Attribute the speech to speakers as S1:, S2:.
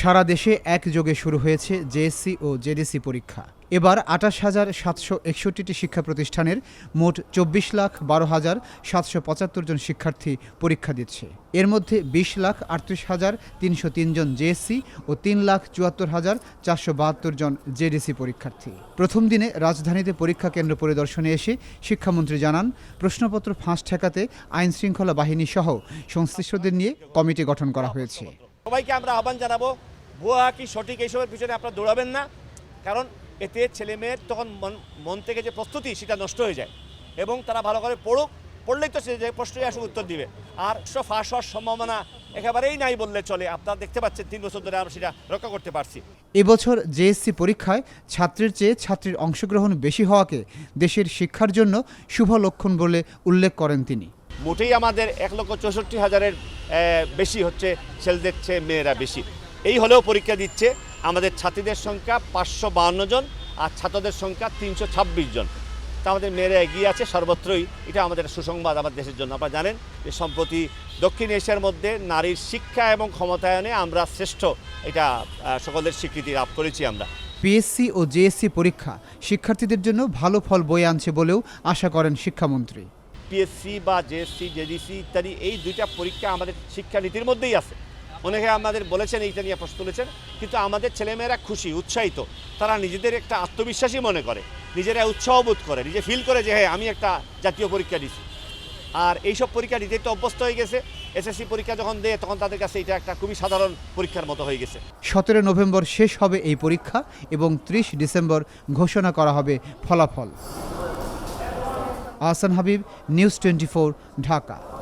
S1: সারা দেশে একযোগে শুরু হয়েছে জেএসসি ও জেডিসি পরীক্ষা। এবার আটাশ হাজার সাতশো একষট্টিটি শিক্ষা প্রতিষ্ঠানের মোট চব্বিশ লাখ বারো হাজার সাতশো পঁচাত্তর জন শিক্ষার্থী পরীক্ষা দিচ্ছে। এর মধ্যে বিশ লাখ আটত্রিশ হাজার তিনশো তিনজন জেএসসি ও তিন লাখ চুয়াত্তর হাজার চারশো বাহাত্তর জন জেডিসি পরীক্ষার্থী। প্রথম দিনে রাজধানীতে পরীক্ষা কেন্দ্র পরিদর্শনে এসে শিক্ষামন্ত্রী জানান, প্রশ্নপত্র ফাঁস ঠেকাতে আইন শৃঙ্খলা বাহিনী সহ সংশ্লিষ্টদের নিয়ে কমিটি গঠন করা হয়েছে।
S2: সবাইকে আমরা আহ্বান জানাব ভুয়া কি সঠিক এইসবের পিছনে আপনারা দৌড়াবেন না? কারণ এতে ছেলে মেয়ের তখন মন মন থেকে যে প্রস্তুতি সেটা নষ্ট হয়ে যায় এবং তারা ভালো করে পড়ুক পড়লেই তো সে যে প্রশ্নই আসুক উত্তর দিবে। আর সব ফাঁস হওয়ার সম্ভাবনা একেবারেই নাই বললে চলে। আপনারা দেখতে পাচ্ছেন তিন বছর ধরে আমরা সেটা রক্ষা করতে পারছি।
S1: এবছর জেএসসি পরীক্ষায় ছাত্রের চেয়ে ছাত্রীর অংশগ্রহণ বেশি হওয়াকে দেশের শিক্ষার জন্য শুভ লক্ষণ বলে উল্লেখ করেন তিনি।
S2: মোটেই আমাদের এক লক্ষ চৌষট্টি হাজারের বেশি হচ্ছে ছেলেদের চেয়ে মেয়েরা বেশি। এই হলেও পরীক্ষা দিচ্ছে। আমাদের ছাত্রীদের সংখ্যা পাঁচশো বাহান্ন জন আর ছাত্রদের সংখ্যা তিনশো ছাব্বিশ জন। তা আমাদের মেয়েরা এগিয়ে আছে সর্বত্রই। এটা আমাদের সুসংবাদ আমাদের দেশের জন্য। আপনারা জানেন যে সম্প্রতি দক্ষিণ এশিয়ার মধ্যে নারীর শিক্ষা এবং ক্ষমতায়নে আমরা শ্রেষ্ঠ। এটা সকলের স্বীকৃতি লাভ করেছি আমরা।
S1: পিএসসি ও জেএসসি পরীক্ষা শিক্ষার্থীদের জন্য ভালো ফল বয়ে আনছে বলেও আশা করেন শিক্ষামন্ত্রী।
S2: পিএসসি বা জেএসসি জেডিসি ইত্যাদি এই দুইটা পরীক্ষা আমাদের শিক্ষানীতির মধ্যেই আছে। অনেকে আমাদের বলেছেন, এইটা নিয়ে প্রশ্ন তুলেছেন। কিন্তু আমাদের ছেলেমেয়েরা খুশি, উৎসাহিত। তারা নিজেদের একটা আত্মবিশ্বাসী মনে করে। নিজেরা উৎসাহ বোধ করে, নিজে ফিল করে যে হ্যাঁ আমি একটা জাতীয় পরীক্ষা দিছি। আর এইসব পরীক্ষা দিতে তো অভ্যস্ত হয়ে গেছে। এসএসসি পরীক্ষা যখন দেয়, তখন তাদের কাছে এটা একটা খুবই সাধারণ পরীক্ষার মতো হয়ে গেছে।
S1: সতেরো নভেম্বর শেষ হবে এই পরীক্ষা এবং ত্রিশ ডিসেম্বর ঘোষণা করা হবে ফলাফল। Ahsan Habib news twenty Dhaka.